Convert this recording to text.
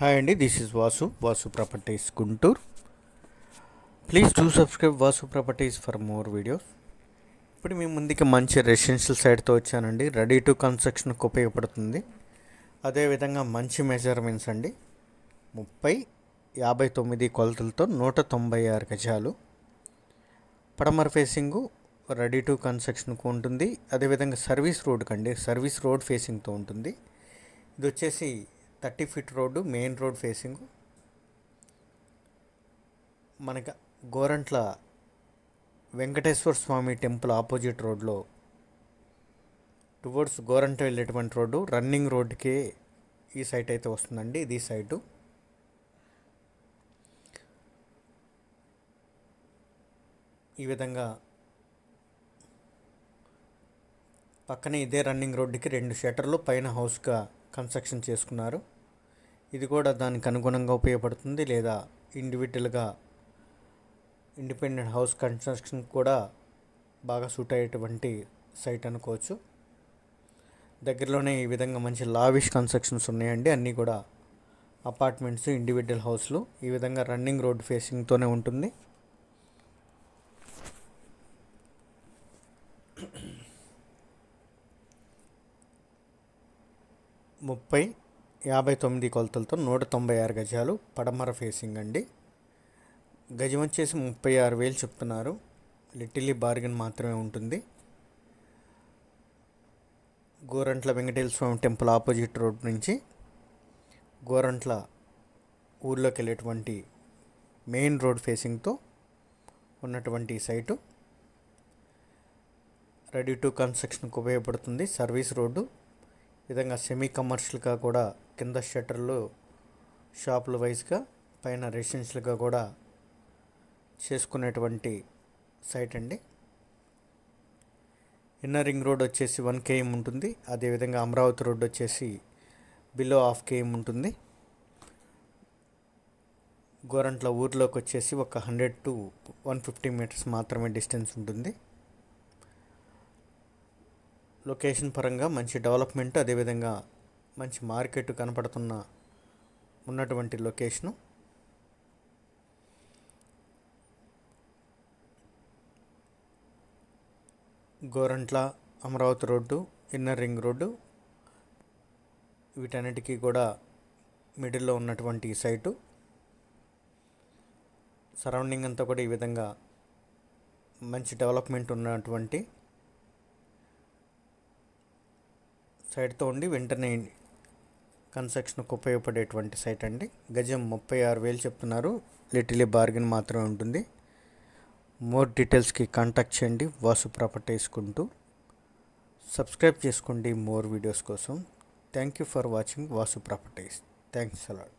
Hi అండి this is Vasu Vasu properties Guntur please do subscribe Vasu properties for more videos ఇప్పుడు మీ ముందుకి మంచి రెసిడెన్షియల్ సైడ్తో వచ్చానండి. రెడీ టు కన్స్ట్రక్షన్కి ఉపయోగపడుతుంది. అదేవిధంగా మంచి మెజర్మెంట్స్ అండి. ముప్పై యాభై తొమ్మిది కొలతలతో నూట తొంభై ఆరు గజాలు. పడమర ఫేసింగు రెడీ టు కన్స్ట్రక్షన్కు ఉంటుంది. అదేవిధంగా సర్వీస్ రోడ్కి అండి సర్వీస్ రోడ్ ఫేసింగ్తో ఉంటుంది. ఇది వచ్చేసి thirty feet road main road facing. మనకి గోరంట్ల వెంకటేశ్వర స్వామి టెంపుల్ ఆపోజిట్ రోడ్లో టువర్డ్స్ గోరంట వెళ్ళేటువంటి రోడ్డు రన్నింగ్ రోడ్డుకే ఈ సైట్ అయితే వస్తుందండి ఇది సైటు. ఈ విధంగా పక్కనే ఇదే రన్నింగ్ రోడ్డుకి రెండు షటర్లు పైన హౌస్గా కన్స్ట్రక్షన్ చేసుకున్నారు. ఇది కూడా దానికి అనుగుణంగా ఉపయోగపడుతుంది లేదా ఇండివిజువల్గా ఇండిపెండెంట్ హౌస్ కన్స్ట్రక్షన్ కూడా బాగా సూట్ అయ్యేటువంటి సైట్ అనుకోవచ్చు. దగ్గరలోనే ఈ విధంగా మంచి లావిష్ కన్స్ట్రక్షన్స్ ఉన్నాయండి. అన్నీ కూడా అపార్ట్మెంట్స్ ఇండివిజువల్ హౌస్లు ఈ విధంగా రన్నింగ్ రోడ్ ఫేసింగ్తోనే ఉంటుంది. ముప్పై యాభై తొమ్మిది కొలతలతో నూట తొంభై ఆరు గజాలు పడమర ఫేసింగ్ అండి. గజం వచ్చేసి ముప్పై ఆరు వేలు చెప్తున్నారు. లిటిల్లీ బార్గెన్ మాత్రమే ఉంటుంది. Gorantla Venkateswara Swamy temple opposite road నుంచి గోరంట్ల ఊర్లోకి వెళ్ళేటువంటి మెయిన్ రోడ్ ఫేసింగ్తో ఉన్నటువంటి సైటు. రెడీ టు కన్స్ట్రక్షన్కి ఉపయోగపడుతుంది. Service road. విధంగా సెమీ కమర్షియల్గా కూడా కింద షట్టర్లు షాపుల వైజ్గా పైన రెసిడెన్షియల్గా కూడా చేసుకునేటువంటి సైట్ అండి. ఇన్నర్ రింగ్ రోడ్ వచ్చేసి వన్ కేఎం ఉంటుంది. అదేవిధంగా అమరావతి రోడ్ వచ్చేసి బిలో హాఫ్ కేఎం ఉంటుంది. గోరంట్ల ఊర్లోకి వచ్చేసి ఒక hundred to one fifty meters మాత్రమే డిస్టెన్స్ ఉంటుంది. లొకేషన్ పరంగా మంచి డెవలప్మెంట్ అదేవిధంగా మంచి మార్కెట్ కనపడుతున్న ఉన్నటువంటి location. Gorantla Amaravati road inner ring road వీటన్నిటికీ కూడా మిడిల్లో ఉన్నటువంటి సైటు. సరౌండింగ్ అంతా కూడా ఈ విధంగా మంచి డెవలప్మెంట్ ఉన్నటువంటి సైడ్తో ఉండి వెంటనే కన్స్ట్రక్షన్కి ఉపయోగపడేటువంటి సైట్ అండి. గజం ముప్పై ఆరు వేలు చెప్తున్నారు. లిటిలీ బార్గెన్ మాత్రమే ఉంటుంది. మోర్ డీటెయిల్స్కి కాంటాక్ట్ చేయండి. వాసు ప్రాపర్టీస్ కుంటూ సబ్స్క్రైబ్ చేసుకోండి మోర్ వీడియోస్ కోసం. Thank you for watching Vasu properties. Thanks a lot.